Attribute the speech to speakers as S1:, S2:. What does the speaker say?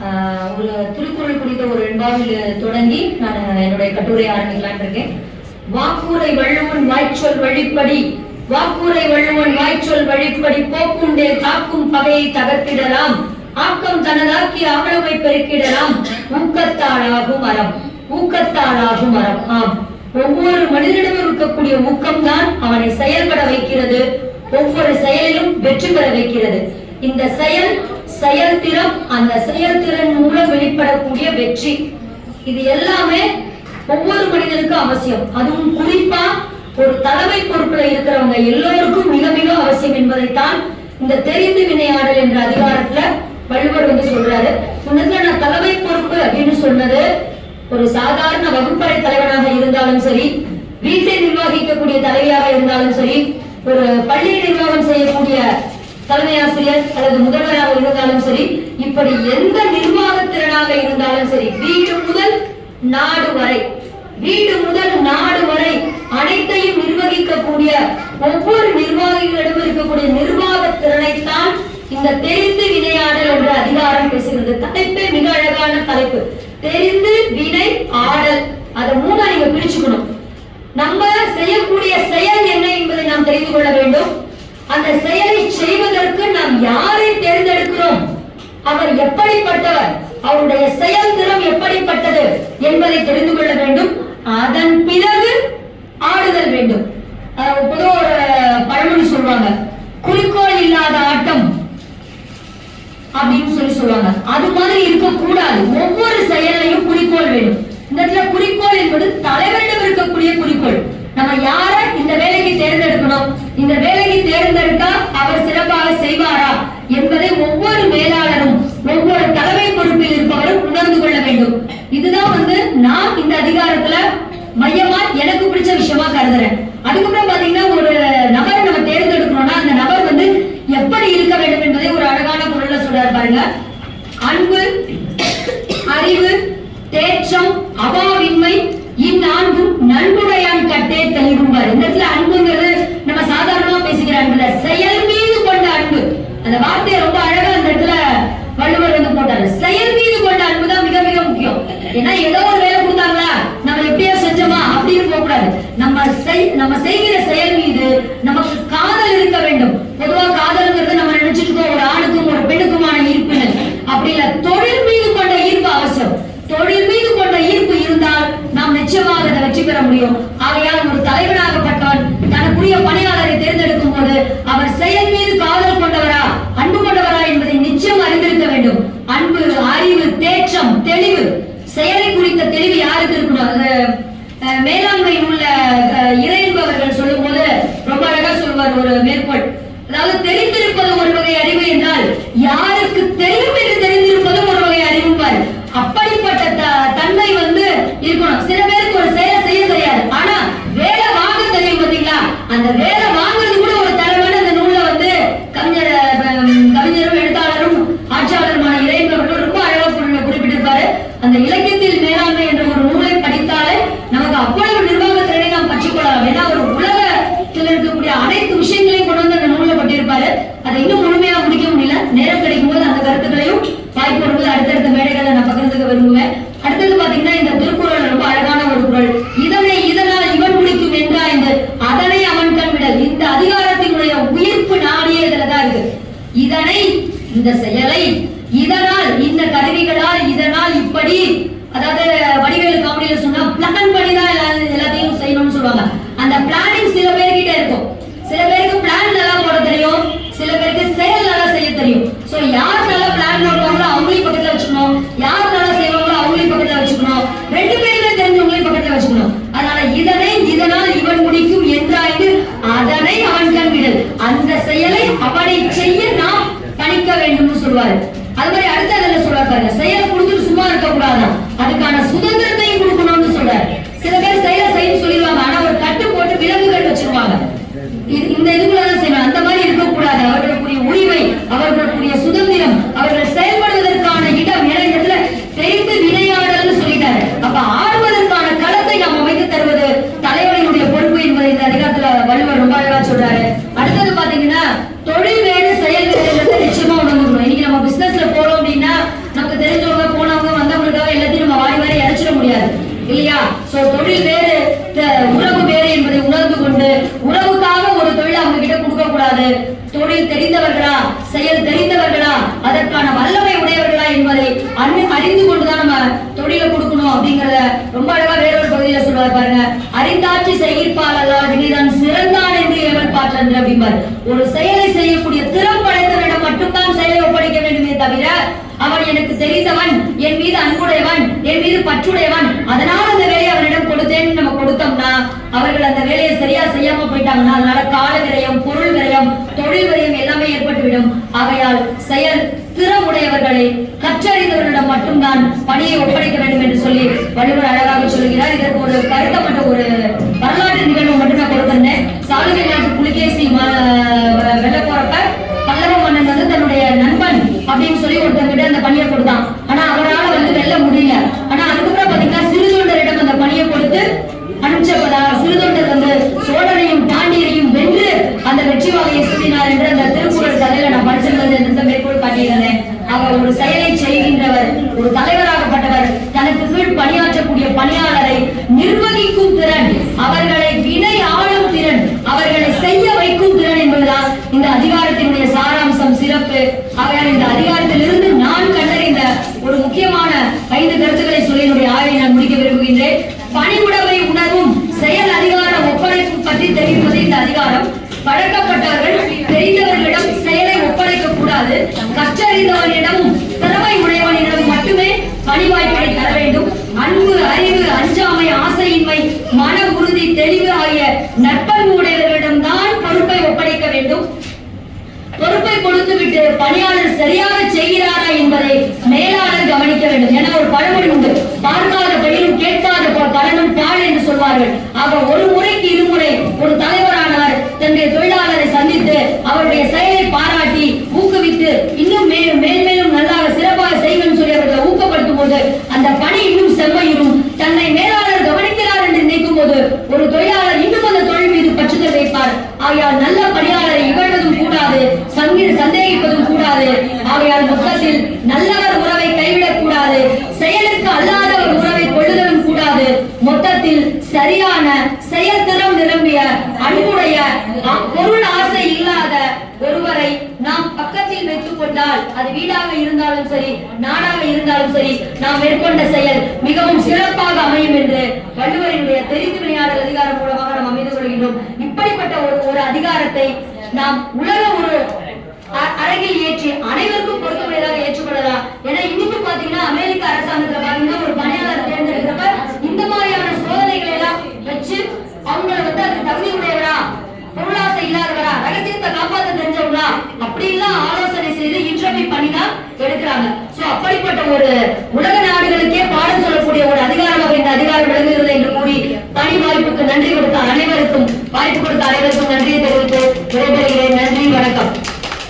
S1: ஒரு திருக்குறள் குறித்த ஒரு வெண்பாவில் தொடங்கி நான் என்னுடைய கட்டுரை ஆரம்பிக்கலாம்னு இருக்கேன். வாக்கூரை வள்ளுவன் வாய்ச்சொல் வழிப்படி வாக்கூரை வள்ளுவன் வாய்ச்சொல் வழிப்படி போக்குண்டே காக்கும் பகையை தகர்த்திடலாம். ஆக்கம் தனதாக்கி ஆளுமை பெருக்கிடலாம். ஊக்கத்தாளாகும் மரம் ஊக்கத்தாளாகும் மரம் ஆம் ஒவ்வொரு மனிதனிடமும் இருக்கக்கூடிய ஊக்கம்தான் அவனை செயல்பட வைக்கிறது. ஒவ்வொரு செயலிலும் வெற்றி பெற வைக்கிறது. இந்த செயல் செயல்திறம் அந்த செயல்திறன் மூலம் வெளிப்படக்கூடிய வெற்றி. இது எல்லாமே ஒவ்வொரு மனிதனுக்கும் அவசியம். அதுவும் குறிப்பா ஒரு தலைமை பொறுப்புல இருக்கிறவங்க எல்லோருக்கும் மிக மிக அவசியம் என்பதைத்தான் இந்த தெரிந்து வினையாடல் என்ற அதிகாரத்துல வள்ளுவர் வந்து சொல்றாரு. முன்னத்துல நான் தலைமை பொறுப்பு அப்படின்னு சொன்னது ஒரு சாதாரண வகுப்பறை தலைவனாக இருந்தாலும் சரி வீட்டை நிர்வகிக்கக்கூடிய தலைவியாக இருந்தாலும் சரி ஒரு பள்ளியை நிர்வாகம் செய்யக்கூடிய தலைமை ஆசிரியர் அல்லது முதல்வராக இருந்தாலும் சரி இப்படி எந்த நிர்வாக திறனாக இருந்தாலும் சரி வீடு முதல் நாடு வரை வீடு முதல் நாடு வரை அனைத்தையும் நிர்வகிக்கக்கூடிய ஒவ்வொரு நிர்வாகிகளிடம் இருக்கக்கூடிய நிர்வாக திறனைத்தான் இந்த தெரிந்து வினையாடல் என்ற அதிகாரம் பேசுகிறது. தலைப்பே மிக அழகான தலைப்பு. தெரிந்து வினை ஆடல். அதை மூணா நீங்க பிரிச்சுக்கணும். நம்ம செய்யக்கூடிய செயல் என்ன என்பதை நாம் தெரிந்து கொள்ள வேண்டும். அந்த செயலை செய்வதற்கு நாம் யாரை தேர்ந்தெடுக்கிறோம்? அவர் எப்படிப்பட்டவர்? அவருடைய செயல் திறம் எப்படிப்பட்டது? என்பதை தெரிந்து கொள்ள வேண்டும். அதன் பிறகு ஆடுதல் வேண்டும் அஹ் பொதுவா ஒரு பழமொழி சொல்லுவாங்க குறிக்கோள் இல்லாத ஆட்டம் அப்படின்னு சொல்லி சொல்லுவாங்க அது மாதிரி இருக்க கூடாது ஒவ்வொரு செயலையும் குறிக்கோள் வேணும் இந்த இடத்துல குறிக்கோள் என்பது தலைவரிடம் இருக்கக்கூடிய குறிக்கோள் நம்ம யார இந்த வேலைக்கு தேர்ந்தெடுக்கணும் இந்த வேலைக்கு தேர்ந்தெடுத்தா அவர் சிறப்பாக செய்வாரா என்பதை ஒவ்வொரு மேலாளரும் ஒவ்வொரு தலைமை பொறுப்பில் இருப்பவரும் உணர்ந்து கொள்ள வேண்டும் இதுதான் வந்து நான் இந்த அதிகாரத்துல மையமா எனக்கு பிடிச்ச விஷயமா கருதுறேன். அதுக்கப்புறம் பாத்தீங்கன்னா ஒரு நபரை நம்ம தேர்ந்தெடுக்கணும்னா அந்த நபர் வந்து எப்படி இருக்க வேண்டும் என்பதை ஒரு அழகான குரல்ல சொல்றாரு பாருங்க. அன்பு அறிவு தேற்றம் அபாவின்மை இந்நான்கும் நன்குடையான் கட்டே தெளிவும்பார் இந்த இடத்துல அன்புங்கிறது நம்ம சாதாரணமா பேசிக்கிற அன்புல செயல் மீது கொண்ட அன்பு அந்த வார்த்தையை ரொம்ப அழகா அந்த இடத்துல வள்ளுவர் வந்து போட்டாரு செயல் மீது கொண்ட அன்பு தான் மிக மிக முக்கியம் ஏன்னா ஏதோ ஒரு வேலை கொடுத்தாங்களா நம்ம எப்படியோ செஞ்சோமா அப்படின்னு போக கூடாது நம்ம செய் நம்ம செய்கிற செயல் மீது நமக்கு காதல் இருக்க வேண்டும். பொதுவா காதல்ங்கிறது நம்ம நினைச்சிட்டு இருக்கோம் ஒரு ஆணுக்கும் ஒரு பெண்ணுக்குமான ஈர்ப்புன்னு அப்படி இல்ல தொழில் மீது கொண்ட ஈர்ப்பு அவசியம். தொழில் மீது கொண்ட ஈர்ப்பு இருந்தால் நாம் நிச்சயமாக அதை வெற்றி பெற முடியும். ஆகையால் ஒரு தலைவனாகப்பட்டவன் தனக்குரிய பணியாளரை தேர்ந்தெடுக்கும் போது அவர் செயல் மீது காதல் கொண்டவரா அன்பு கொண்டவரா என்பதை நிச்சயம் அறிந்திருக்க வேண்டும். அன்பு அறிவு தேற்றம் தெளிவு. செயலை குறித்த தெளிவு யாருக்கு இருக்கணும்? மேலாண்மை உள்ள அஹ், இறை என்பவர்கள் சொல்லும் போது ரொம்ப அழகா சொல்வார் ஒரு மேற்கோள். அதாவது தெரிந்திருப்பது ஒரு வகை அறிவு என்றால் யாரு தெரியும் என்று தெரிந்திருப்பதும் ஒரு வகை அறிவுப்பார் அப்படிப்பட்ட த- தன்மை வந்து இருக்கணும் சில பேருக்கு ஒரு செயலை செய்ய தெரியாது ஆனா வேலை வாங்க தெரியும் பாத்தீங்களா அந்த வேலை வாங்குறது கூட ஒரு தலைவன் அந்த நூல்ல வந்து கவிஞர் அஹ், கவிஞரும் எழுத்தாளரும் ஆட்சியாளருமான இறைவர்கள் ரொம்ப அழகா குறி- குறிப்பிட்டிருப்பாரு அந்த இலக்கியத்தில் மேலாண்மை என்ற ஒரு நூலை படித்தாலே நமக்கு அவ்வளவு நிர்வாக திறனை நாம் கற்றுக்கொள்ளலாம் ஏன்னா ஒரு உலகத்தில் இருக்கக்கூடிய அனைத்து விஷயங்களையும் கொண்டு வந்து அந்த நூல்ல பட்டிருப்பாரு அதை இன்னும் முழுமையா முடிக்க முடியல. நேரம் கிடைக்கும் போது அந்த கருத்துக்களையும் வாய்ப்பு வரும்போது அடுத்தடுத்த மேடைகளை நான் பகிர்ந்துக்க விரும்புவேன். அடுத்தது பாத்தீங்கன்னா இந்த திருக்குறள் ரொம்ப அழகான ஒரு குரல் இதனை இதனால் இவன் முடிக்கும் என்றா இந்த அதனை அவன் கண்விடல். இந்த அதிகாரத்தினுடைய உயிர்ப்பு நாடியே இதுலதான் இருக்கு. இதனை இந்த செயலை இதனால் இந்த கருவிகளால் இதனால் இப்படி அதாவது வடிவேலு காமெடியில சொன்னா பிளான் பண்ணி தான் எல்லாத்தையும் செய்யணும்னு சொல்லுவாங்க. அந்த பிளானிங் சில பேர்கிட்ட இருக்கும். சில பேருக்கு பிளான் நல்லா போட தெரியும் சில பேருக்கு செயல் நல்லா செய்ய தெரியும். சோ யார் நல்லா பிளான் பண்ணுவாங்களோ அவங்களையும் பக்கத்துல வச்சுக்கணும். யார் நல்லா செய்வாங்களோ அவங்களையும் பக்கத்துல வச்சுக்கணும். ரெண்டு பேருமே தெரிஞ்சவங்களையும் பக்கத்துல வச்சுக்கணும். அதனால இதனை இதனால் இவன் முடிக்கும் என்றாய்ந்து அதனை அவன் கண்விடல் அந்த செயலை அவனை செய்ய நாம் பணிக்க வேண்டும்னு சொல்வாரு. அது மாதிரி அடுத்த அதில் சொல்றாரு பாருங்க. செயலை கொடுத்துட்டு சும்மா இருக்க கூடாதான் அதுக்கான சுதந்திரத்தையும் கொடுக்கணும்னு சொல்றாரு. சில பேர் செயலை செய்யணும் சொல்லிடுவாங்க. ஆனா ஒரு கட்டு போட்டு விலங்குகள் வச்சிருவாங்க. இது- இந்த இதுக்குள்ளதான் செய்யணும் அந்த மாதிரி இருக்கக்கூடாது அவர்களுக்குரிய உரிமை அவர்களுக்குரிய சுதந்திரம் அவர்கள் செயல்படுவதற்கான இடம் என இந்த இடத்துல தெரிந்து விளையாடல்னு சொல்லிட்டாரு அப்ப ஆடுவதற்கான களத்தை நாம் அமைத்து தருவது தலைவரினுடைய பொறுப்பு என்பதை இந்த அதிகாரத்துல வள்ளுவர் ரொம்ப அழகா சொல்றாரு அடுத்தது பாத்தீங்கன்னா தொழில் வேறு செயல் வேறுன்றதை நிச்சயமா உணர்ந்துக்கணும் இன்னைக்கு நம்ம பிசினஸ்ல போறோம் அப்படின்னா நமக்கு தெரிஞ்ச முடியாது இல்லையா? சோ தொழில் வேறு உறவு வேறு என்பதை உணர்ந்து கொண்டு உறவுக்காக ஒரு தொழில் அவங்க கிட்ட கொடுக்க கூடாது தொழில் தெரிந்தவர்களா? செயல் தெரிந்தவர்களா? அதற்கான வல்லமை உடையவர்களா என்பதை அன்பு அறிந்து கொண்டுதான் நம்ம தொழிலை கொடுக்கணும் அப்படிங்கறத ரொம்ப அழகா வேறொரு பகுதியில சொல்லுவார் பாருங்க. அறிந்தாட்சி செய்கிற்பால் அல்லா வினைதான் சிறந்தான் என்று எவர் பாற்றன்று அப்படிம்பார். ஒரு செயலை செய்யக்கூடிய திறம் படைத்தவரிடம் மட்டும்தான் செயலை ஒப்படைக்க வேண்டுமே தவிர அவன் எனக்கு தெரிந்தவன் என் மீது அன்புடையவன் பற்றுடையவன். அதனால் அந்த வேலையை அவனிடம் கொடுத்தேன்னு நம்ம கொடுத்தோம்னா அவர்கள் அந்த வேலையை சரியா செய்யாம போயிட்டாங்கன்னா அதனால கால விரயம் பொருள் விரயம் தொழில் விரயம் எல்லாமே ஏற்பட்டுவிடும். ஆகையால் செயல் திறமுடையவர்களை கற்றறிந்தவர்களிடம் மட்டும்தான் பணியை ஒப்படைக்க வேண்டும் என்று சொல்லி வள்ளுவர் அழகாக சொல்கிறார். இதற்கு ஒரு கருத்தப்பட்ட ஒரு வரலாற்று நிகழ்வு மட்டும் நான் கொடுத்திருந்தேன் சாளுகிய நாட்டு புலிகேசி ம- வெல்ல போறப்ப பல்லவ மன்னன் வந்து தன்னுடைய நண்பன் அப்படின்னு சொல்லி ஒருத்தங்கிட்ட அந்த பணியை கொடுத்தான் ஆனா அவரால வந்து வெல்ல முடியல ஆனா அதுக்கப்புறம் பாத்தீங்கன்னா சிறுதொண்டரிடம் அந்த பணியை கொடுத்து அனுப்பிச்சப்பதா சிறுதொண்டர் வந்து சோழனையும் பாண்டியரையும் வென்று அந்த வெற்றி வாகையை சூடினார் என்று அந்த திருக்குறள் கதையில நான் படிச்சிருந்தது என்று மேற்கோள் காட்டியிருந்தேன் அவர் ஒரு செயலை செய்கின்றவர் ஒரு தலைவராகப்பட்டவர் தனக்கு கீழ் பணியாற்றக்கூடிய பணியாளரை நிர்வகிக்கும் திறன் அவர்களை வினை ஆளும் திறன் அவர்களை செய்ய வைக்கும் திறன் என்பதுதான் இந்த அதிகாரத்தினுடைய சாராம்சம் சிறப்பு ஆகையால் இந்த அதிகாரத்திலிருந்து நான் கண்டறிந்த ஒரு முக்கியமான ஐந்து கருத்துக்களை சொல்லி என்னுடைய ஆய்வை நான் முடிக்க விரும்புகின்றேன் பணிவுடைமை உணர்வும் செயல் அதிகார ஒப்படைப்பு பற்றி தெரிவிப்பது இந்த அதிகாரம் பழக்கப்பட்டவர்கள் தெரிந்தவர்களிடம் செயலை ஒப்படைக்க கூடாது கற்றறிந்தவனிடமும் திறமை உடையவனிடம் மட்டுமே பணி வாய்ப்பினை தர வேண்டும் அன்பு அறிவு அஞ்சாமை ஆசையின்மை மன உறுதி தெளிவு நட்பன் தான் பொறுப்பை ஒப்படைக்க வேண்டும். பொறுப்பை கொடுத்து விட்டு பணியாளர் சரியாக செய்கிறாரா என்பதை மேலாளர் கவனிக்க வேண்டும். என ஒரு பழமொழி உண்டு. பார்க்காத பணியும் கேட்காத பலனும் பால் என்று சொல்வார்கள். ஆக ஒரு முறை இருமுறை ஒரு தலைவரானவர் தன்னுடைய தொழிலாளரை சந்தித்து அவருடைய செயலை பாராட்டி ஊக்குவித்து இன்னும் மே மேன்மேலும் நல்லாக சிறப்பாக செய்வேன்னு சொல்லி அவர்களை ஊக்கப்படுத்தும் போது அந்த பணி இன்னும் செம்மையிடும் தன்னை மேலாளர் கவனிக்கிறார் என்று நினைக்கும் போது ஒரு தொழிலாளர் இன்னும் அந்த தொழில் மீது பற்றுதல் வைப்பார் ஆகையால் நல்ல பணியாளரை இகழ்வதும் கூடாது சங்கில் சந்தேகிப்பதும் கூடாது. ஆகையால் மொத்தத்தில் நல்லவர் உறவை கைவிடக் கூடாது செயலுக்கு அல்லாதவர் உறவை கொள்ளுதலும் கூடாது. மொத்தத்தில் சரியான செயல்திறம் நிரம்பிய அன்புடைய பொருள் ஆசை இல்லாத ஒருவரை நாம் பக்கத்தில் வைத்துக் கொண்டால் அது வீடாக இருந்தாலும் சரி நாடாக இருந்தாலும் சரி நாம் மேற்கொண்ட செயல் மிகவும் சிறப்பாக அமையும் என்று வள்ளுவரினுடைய தெரிந்து விளையாடல் அதிகாரம் மூலமாக நாம் அமைந்து கொள்கின்றோம். இப்படிப்பட்ட ஒரு ஒரு அதிகாரத்தை நாம் உலக ஒரு அ- அரங்கில் ஏற்றி அனைவருக்கும் பொருத்தமுடையதாக ஏற்றுக்கொள்ளலாம் ஏன்னா இன்னைக்கு பாத்தீங்கன்னா அமெரிக்க அரசாங்கத்துல பாத்தீங்கன்னா ஒரு பணியாளர் தேர்ந்தெடுக்கிறப்ப இந்த மாதிரியான சோதனைகளை எல்லாம் வச்சு அவங்கள வந்து அது தகுதி உடையவரா? பொருளாசை இல்லாதவரா? ரகசியத்தை காப்பாத்த தெரிஞ்சவங்களா? அப்படி எல்லாம் ஆலோசனை செய்து இன்டர்வியூ பண்ணி தான் எடுக்கிறாங்க. சோ அப்படிப்பட்ட ஒரு உலக நாடுகளுக்கே பாடம் சொல்லக்கூடிய ஒரு அதிகாரமாக இந்த அதிகாரம் விளங்குகிறது என்று கூறி வாய்ப்புக்கு நன்றி கொடுத்த அனைவருக்கும் வாய்ப்பு கொடுத்த அனைவருக்கும் நன்றியை தெரிவித்து விடைபெறுகிறேன். நன்றி வணக்கம்.